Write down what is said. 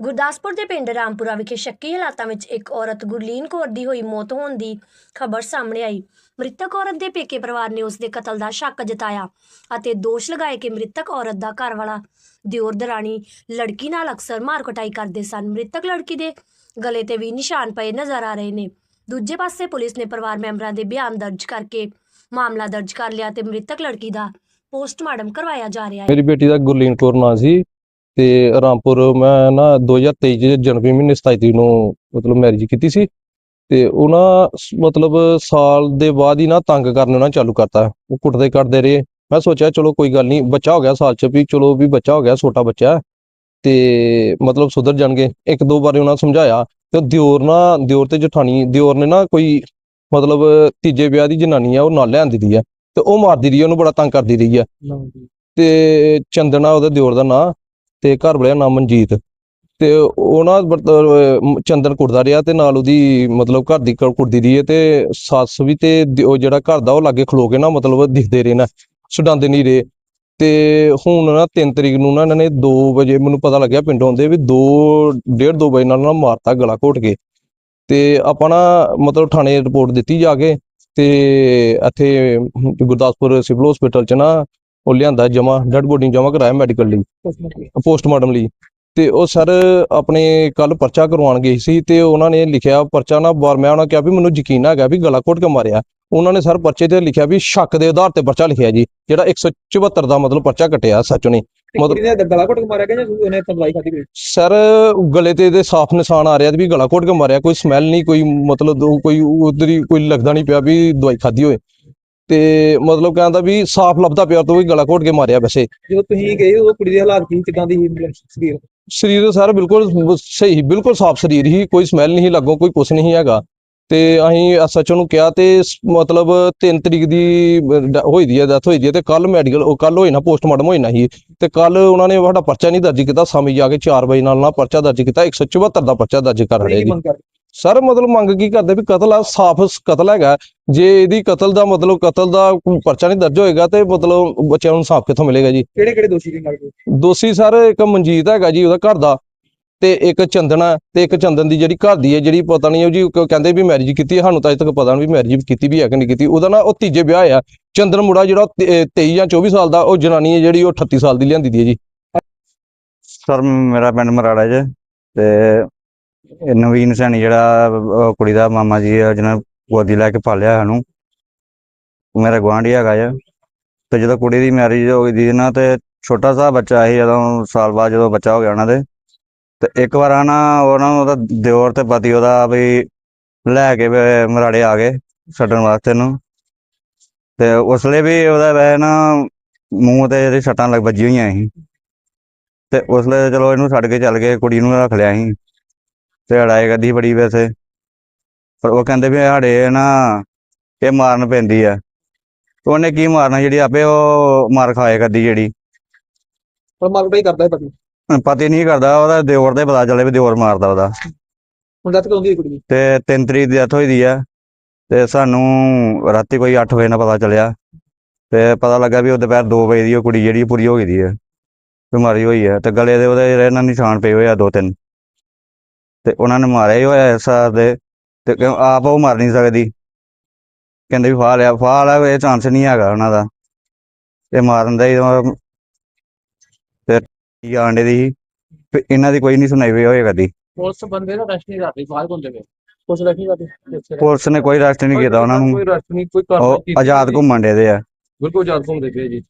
ਗੁਰਦਾਸਪੁਰ ਦੇ ਪਿੰਡ ਰਾਮਪੁਰਾ ਵਿਖੇ ਸ਼ੱਕੀ ਹਾਲਾਤਾਂ ਵਿੱਚ ਇੱਕ ਔਰਤ ਗੁਰਲੀਨ ਕੌਰ ਦੀ ਹੋਈ ਮੌਤ ਹੋਣ ਦੀ ਖਬਰ ਸਾਹਮਣੇ ਆਈ। ਮ੍ਰਿਤਕ ਔਰਤ ਦੇ ਪੇਕੇ ਪਰਿਵਾਰ ਨੇ ਉਸ ਦੇ ਕਤਲ ਦਾ ਸ਼ੱਕ ਜਤਾਇਆ ਅਤੇ ਦੋਸ਼ ਲਗਾਏ ਕਿ ਮ੍ਰਿਤਕ ਔਰਤ ਦਾ ਘਰਵਾਲਾ ਦਿਓਰ ਦਰਾਣੀ ਲੜਕੀ ਨਾਲ ਅਕਸਰ ਮਾਰ ਕੁਟਾਈ ਕਰਦੇ ਸਨ। ਮ੍ਰਿਤਕ ਲੜਕੀ ਦੇ ਗਲੇ ਤੇ ਵੀ ਨਿਸ਼ਾਨ ਪਏ ਨਜ਼ਰ ਆ ਰਹੇ ਨੇ। ਦੂਜੇ ਪਾਸੇ ਪੁਲਿਸ ਨੇ ਪਰਿਵਾਰ ਮੈਂਬਰਾਂ ਦੇ ਬਿਆਨ ਦਰਜ ਕਰਕੇ ਮਾਮਲਾ ਦਰਜ ਕਰ ਲਿਆ ਤੇ ਮ੍ਰਿਤਕ ਲੜਕੀ ਦਾ ਪੋਸਟਮਾਰਟਮ ਕਰਵਾਇਆ ਜਾ ਰਿਹਾ ਹੈ। ਮੇਰੀ ਬੇਟੀ ਦਾ ਗੁਰਲੀਨ ਕੌਰ ਨਾਂ ਸੀ। ਤੇ ਰਾਮਪੁਰ ਮੈਂ ਨਾ 2023 ਚ ਜਨਵਰੀ ਮਹੀਨੇ 27 ਤਰੀਕ ਨੂੰ ਮਤਲਬ ਮੈਰਿਜ ਕੀਤੀ ਸੀ ਤੇ ਉਹਨਾਂ ਮਤਲਬ ਸਾਲ ਦੇ ਬਾਅਦ ਹੀ ਨਾ ਤੰਗ ਕਰਨ ਉਹਨਾਂ ਚਾਲੂ ਕਰਤਾ। ਉਹ ਕੁੱਟਦੇ ਕੱਟਦੇ ਰਹੇ। ਮੈਂ ਸੋਚਿਆ ਚਲੋ ਕੋਈ ਗੱਲ ਨਹੀਂ ਬੱਚਾ ਹੋ ਗਿਆ ਸਾਲ ਚ ਵੀ ਚਲੋ ਵੀ ਬੱਚਾ ਹੋ ਗਿਆ ਛੋਟਾ ਬੱਚਾ। ਤੇ ਮਤਲਬ ਸੁਧਰ ਜਾਣਗੇ। ਇੱਕ ਦੋ ਵਾਰੀ ਉਹਨਾਂ ਸਮਝਾਇਆ ਤੇ ਦਿਓਰ ਨਾ ਦਿਓਰ ਤੇ ਜਠਾਣੀ ਦਿਓਰ ਨੇ ਨਾ ਕੋਈ ਮਤਲਬ ਤੀਜੇ ਵਿਆਹ ਦੀ ਜਨਾਨੀ ਆ ਉਹ ਨਾਲ ਲਿਆਂਦੀ ਦੀ ਆ। ਤੇ ਉਹ ਮਾਰਦੀ ਰਹੀ ਉਹਨੂੰ ਬੜਾ ਤੰਗ ਕਰਦੀ ਰਹੀ ਆ। ਤੇ ਚੰਦਨਾ ਉਹਦੇ ਦਿਓਰ ਦਾ ਨਾਂ ਤੇ ਘਰ ਵਾਲਿਆ ਨਾਮ ਮਨਜੀਤ ਤੇ ਉਹ ਨਾ ਚੰਦਨ ਕੁੱਟਦਾ ਰਿਹਾ ਤੇ ਨਾਲ ਉਹਦੀ ਮਤਲਬ ਘਰ ਦੀ ਕ- ਕੁੱਟਦੀ ਰਹੀ ਹੈ ਤੇ ਸੱਸ ਵੀ ਤੇ ਦ- ਉਹ ਜਿਹੜਾ ਘਰ ਦਾ ਉਹ ਲਾਗੇ ਖਲੋ ਕੇ ਨਾ ਮਤਲਬ ਦਿਖਦੇ ਰਹੇ ਨਾ, ਛਡਾਉਂਦੇ ਨਹੀਂ ਰਹੇ। ਤੇ ਹੁਣ ਨਾ 3 ਤਰੀਕ ਨੂੰ ਨਾ ਇਹਨਾਂ ਨੇ 2 ਵਜੇ ਮੈਨੂੰ ਪਤਾ ਲੱਗਿਆ ਪਿੰਡੋਂ ਆਉਂਦੇ ਵੀ 2 1:30 2 ਵਜੇ ਨਾਲ ਨਾ ਮਾਰਤਾ ਗਲਾ ਘੋਟ ਕੇ। ਤੇ ਆਪਾਂ ਨਾ ਮਤਲਬ ਥਾਣੇ ਰਿਪੋਰਟ ਦਿੱਤੀ ਜਾ ਕੇ ਤੇ ਇੱਥੇ ਗੁਰਦਾਸਪੁਰ ਸਿਵਲ ਹਸਪੀਟਲ ਚ ਨਾ ਉਹ ਲਿਆਂਦਾ ਜਮਾ ਡੈਡ ਬੋਡੀ ਜਮਾ ਕਰਾਇਆ ਮੈਡੀਕਲ ਲਈ ਪੋਸਟਮਾਰਟਮ ਲਈ। ਤੇ ਉਹ ਸਰ ਆਪਣੇ ਕੱਲ ਪਰਚਾ ਕਰਵਾਉਣ ਗਏ ਸੀ ਤੇ ਉਹਨਾਂ ਨੇ ਲਿਖਿਆ ਪਰਚਾ ਨਾ ਬਾਰ ਮੈਂ ਉਹਨਾਂ ਕਿਹਾ ਵੀ ਮੈਨੂੰ ਯਕੀਨ ਹੈਗਾ ਵੀ ਗਲਾ ਘੋਟ ਕੇ ਮਾਰਿਆ। ਉਹਨਾਂ ਨੇ ਸਰ ਪਰਚੇ ਤੇ ਲਿਖਿਆ ਵੀ ਸ਼ੱਕ ਦੇ ਆਧਾਰ ਤੇ ਪਰਚਾ ਲਿਖਿਆ ਜੀ ਜਿਹੜਾ 174 ਦਾ ਮਤਲਬ ਪਰਚਾ ਕੱਟਿਆ ਸੱਚ ਨੇ ਮਤਲਬ- ਗਲਾ ਘੁੱਟ ਕੇ ਮਾਰਿਆ ਗਿਆ ਜਾਂ ਉਹਨੇ ਤੰਬਲਾਈ ਖਾਦੀ ਸਰ ਗਲੇ। ਤੇ ਇਹਦੇ ਸਾਫ਼ ਨਿਸ਼ਾਨ ਆ ਰਿਹਾ ਵੀ ਗਲਾ ਘੋਟ ਕੇ ਮਾਰਿਆ ਕੋਈ ਸਮੈਲ ਨਹੀਂ ਕੋਈ ਮਤਲਬ ਕੋਈ ਉਧਰ ਕੋਈ ਲੱਗਦਾ ਨਹੀਂ ਪਿਆ ਵੀ ਦਵਾਈ ਖਾਧੀ ਹੋਏ ਤੇ ਮਤਲਬ ਕਹਿੰਦਾ ਵੀ ਸਾਫ਼ ਲੱਭਦਾ ਪਿਆ ਤੋਂ ਵੀ ਗਲਾ ਘੋਟ ਕੇ ਮਾਰਿਆ ਵੈਸੇ। ਜਦੋਂ ਤੁਸੀਂ ਗਏ ਉਦੋਂ ਕੁੜੀ ਦੇ ਹਾਲਾਤ ਕੀ ਕਿਦਾਂ ਦੀ ਸੀ ਮਤਲਬ ਸਰੀਰ? ਸਰੀਰ ਸਰ ਬਿਲਕੁਲ ਸਹੀ ਬਿਲਕੁਲ ਸਾਫ਼ ਸਰੀਰ ਹੀ ਕੋਈ ਸਮੈਲ ਨਹੀਂ ਲੱਗੋ ਕੋਈ ਕੁਛ ਨਹੀਂ ਹੈਗਾ। ਤੇ ਅਸੀਂ ਐਸਐਚਓ ਨੂੰ ਕਿਹਾ ਤੇ ਮਤਲਬ 3 ਤਰੀਕ ਦੀ ਹੋਈ ਦੀ ਹੈ ਡੈਥ ਹੋਈ ਦੀ ਹੈ ਤੇ ਕੱਲ ਮੈਡੀਕਲ ਉਹ ਕੱਲ ਹੋਈ ਨਾ ਪੋਸਟਮਾਰਟਮ ਹੋਈ ਨਾ ਸੀ। ਤੇ ਕੱਲ ਉਹਨਾਂ ਨੇ ਸਾਡਾ ਪਰਚਾ ਨਹੀਂ ਦਰਜ ਕੀਤਾ ਸ਼ਾਮੀ ਜਾ ਕੇ 4 ਵਜੇ ਨਾਲ ਨਾ ਪਰਚਾ ਦਰਜ ਕੀਤਾ 174 ਦਾ ਪਰਚਾ ਦਰਜ ਕਰ ਰਿਹਾ ਜੀ। ਸਰ ਮਤਲਬ ਮੰਗ ਕੀ ਕਰਦੇ ਵੀ ਕਤਲ ਆ ਸਾਫ਼ ਕਤਲ ਹੈਗਾ। ਜੇ ਇਹਦੀ ਕਤਲ ਦਾ ਮਤਲਬ ਕਤਲ ਦਾ ਕੋਈ ਪਰਚਾ ਨਹੀਂ ਦਰਜ ਹੋਏਗਾ ਤੇ ਮਤਲਬ ਬੱਚਿਆਂ ਨੂੰ ਇਨਸਾਫ ਕਿੱਥੋਂ ਮਿਲੇਗਾ ਜੀ? ਕਿਹੜੇ ਕਿਹੜੇ ਦੋਸ਼ੀ ਨੇ ਲੱਗਦੇ ਦੋਸ਼ੀ ਸਰ ਇੱਕ ਮਨਜੀਤ ਹੈਗਾ ਜੀ ਉਹਦਾ ਘਰ ਦਾ ਤੇ ਇੱਕ ਚੰਦਨਾ ਤੇ ਇੱਕ ਚੰਦਨ ਦੀ ਜਿਹੜੀ ਘਰ ਦੀ ਹੈ ਜਿਹੜੀ ਪਤਾ ਨਹੀਂ ਉਹ ਜੀ ਕਹਿੰਦੇ ਵੀ ਮੈਰਿਜ ਕੀਤੀ ਹੈ ਸਾਨੂੰ ਤਾਂ ਅਜੇ ਤੱਕ ਪਤਾ ਨਹੀਂ ਵੀ ਮੈਰਿਜ ਕੀਤੀ ਵੀ ਹੈ ਕਿ ਨਹੀਂ ਕੀਤੀ। ਉਹਦਾ ਨਾ ਉਹ ਤੀਜੇ ਵਿਆਹ ਆ ਚੰਦਨ ਮੁੰਡਾ ਜਿਹੜਾ ਉਹ ਤੇ- 23 ਜਾਂ 24 ਸਾਲ ਦਾ ਉਹ ਜਨਾਨੀ ਹੈ ਜਿਹੜੀ ਉਹ 38 ਸਾਲ ਦੀ ਲਿਆਂਦੀ ਦੀ ਹੈ ਜੀ। ਸਰ ਮੇਰਾ ਪਿੰਡ ਮਰਾੜਾ ਜੇ ਤੇ ਇਹ ਨਵੀਨ ਸੈਣੀ ਜਿਹੜਾ, ਉਹ ਕੁੜੀ ਦਾ ਮਾਮਾ ਜੀ ਆ, ਜਿਹਨੇ ਗੋਦੀ ਲੈ ਕੇ ਪਾਲਿਆ ਸਾਨੂੰ। ਉਹ ਮੇਰਾ ਗੁਆਂਢੀ ਹੈਗਾ ਜੇ ਤੇ ਜਦੋਂ ਕੁੜੀ ਦੀ ਮੈਰਿਜ ਹੋ ਗਈ ਦੀ ਨਾ, ਤੇ ਛੋਟਾ ਸਾ ਬੱਚਾ ਸੀ, ਜਦੋਂ ਸਾਲ ਬਾਅਦ ਜਦੋਂ ਬੱਚਾ ਹੋ ਗਿਆ ਉਹਨਾਂ ਦੇ। ਤੇ ਇੱਕ ਵਾਰ ਆ ਨਾ ਉਹਨਾਂ ਨੂੰ ਉਹਦਾ ਦਿਓਰ ਤੇ ਪਤੀ ਉਹਦਾ ਵੀ ਲੈ ਕੇ ਮਰਾੜੇ ਆ ਗਏ ਛੱਡਣ ਵਾਸਤੇ ਨੂੰ। ਤੇ ਉਸ ਲਈ ਵੀ ਉਹਦਾ ਵੈ ਨਾ ਮੂੰਹ ਤੇ ਜਿਹੜੀ ਸੱਟਾਂ ਲੱਗ ਵੱਜੀਆਂ ਹੋਈਆਂ ਸੀ। ਤੇ ਉਸ ਲਈ ਚਲੋ ਇਹਨੂੰ ਛੱਡ ਕੇ ਚੱਲ ਗਏ, ਕੁੜੀ ਨੂੰ ਰੱਖ ਲਿਆ ਸੀ। ਤੇ ਲੜਾਈ ਕਰਦੀ ਬੜੀ ਵੈਸੇ। ਪਰ ਉਹ ਕਹਿੰਦੇ ਵੀ ਸਾਡੇ ਨਾ ਇਹ ਮਾਰਨ ਪੈਂਦੀ ਆ। ਉਹਨੇ ਕੀ ਮਾਰਨਾ ਜਿਹੜੀ ਆਪੇ ਉਹ ਮਾਰ ਖਾਏ ਕਰਦੀ ਜਿਹੜੀ। ਪਰ ਮਾਰ ਕੁਟਾਈ ਕਰਦਾ ਪਤੀ। ਪਤੀ ਨਹੀਂ ਕਰਦਾ ਉਹਦਾ ਦਿਓਰ ਦਾ ਪਤਾ ਚੱਲੇ ਵੀ ਦਿਓਰ ਮਾਰਦਾ ਉਹਦਾ। ਹੁਣ ਡੈਥ ਕਦੋਂ ਦੀ ਕੁੜੀ ਤੇ 3 ਤਰੀਕ ਦੀ ਡੈਥ ਹੋਈ ਦੀ ਆ। ਤੇ ਸਾਨੂੰ ਰਾਤੀ ਕੋਈ 8 ਵਜੇ ਨਾਲ ਪਤਾ ਚੱਲਿਆ। ਤੇ ਪਤਾ ਲੱਗਾ ਵੀ ਉਹ ਦੁਪਹਿਰ 2 ਵਜੇ ਦੀ ਉਹ ਕੁੜੀ ਜਿਹੜੀ ਪੂਰੀ ਹੋ ਗਈ ਦੀ ਹੈ ਬਿਮਾਰੀ ਹੋਈ ਹੈ ਤੇ ਗਲੇ ਦੇ ਉਹਦੇ ਜਿਹੜੇ ਨਾ ਨਿਸ਼ਾਨ ਪਏ ਹੋਏ ਆ ਦੋ ਤਿੰਨ। ਤੇ ਉਹਨਾਂ ਨੇ ਮਾਰਿਆ ਹੀ ਹੋਇਆ ਇਸ ਦੇ ਤੇ ਕਿਉਂ ਆਪ ਉਹ ਮਰ ਨਹੀਂ ਸਕਦੀ। ਕਹਿੰਦੇ ਵੀ ਫਾਹ ਲਿਆ ਫਾਹ ਲਿਆ ਇਹ ਚਾਂਸ ਨਹੀਂ ਹੈਗਾ ਉਹਨਾਂ ਦਾ। ਇਹ ਮਾਰਨ ਦਾ ਹੀ ਉਹ- ਤੇ ਕੀ ਆਂਡੇ ਦੀ। ਤੇ ਇਹਨਾਂ ਦੀ ਕੋਈ ਨਹੀਂ ਸੁਣਾਈ ਹੋਈ ਹੋਏ ਕਦੀ। ਪੁਲਿਸ ਬੰਦੇ ਦਾ ਰੈਸਟ ਨਹੀਂ ਕਰਦੇ ਬਾਹਰ ਘੁੰਮਦੇ ਪਏ। ਪੁਲਿਸ ਰੈਸਟ ਨਹੀਂ ਕਰਦੀ ਪੁਲਿਸ ਨੇ ਕੋਈ ਰੈਸਟ ਨਹੀਂ ਕੀਤਾ ਉਹਨਾਂ ਨੂੰ। ਕੋਈ ਰੈਸਟ ਨਹੀਂ ਕੋਈ ਉਹ ਕਾਰਵਾਈ ਕੀਤੀ। ਆਜ਼ਾਦ ਘੁੰਮਣ ਦੇ ਦੇ ਆ। ਬਿਲਕੁਲ ਆਜ਼ਾਦ ਘੁੰਮਦੇ ਪਏ ਜੀ।